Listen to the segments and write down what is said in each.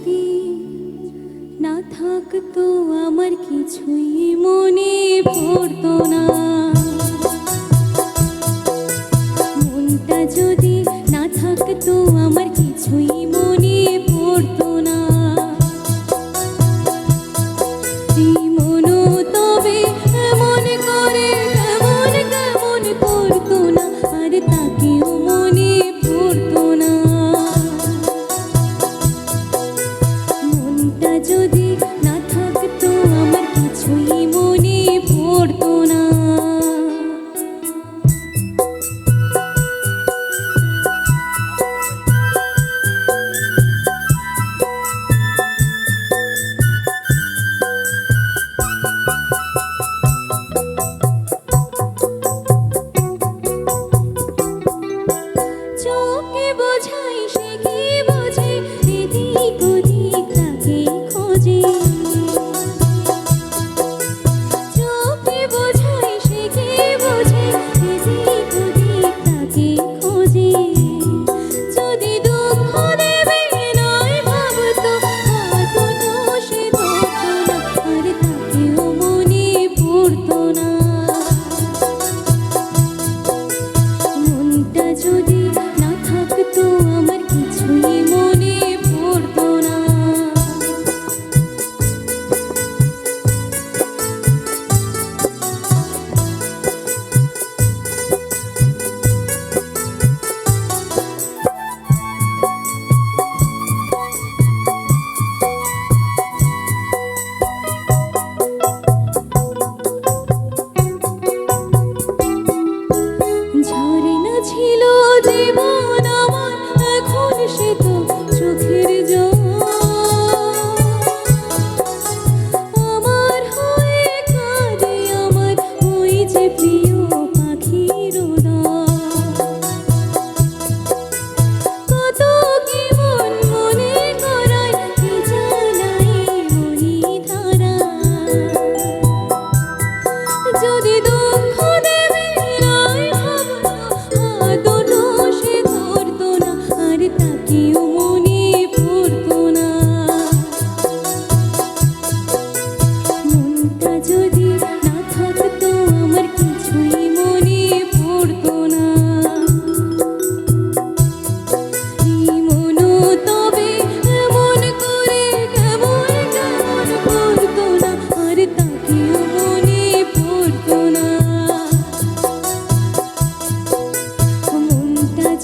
যদি না থাকতো আমার কিছুই মনে পড়তো না। মনটা যদি না থাকতো আমার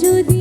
যদি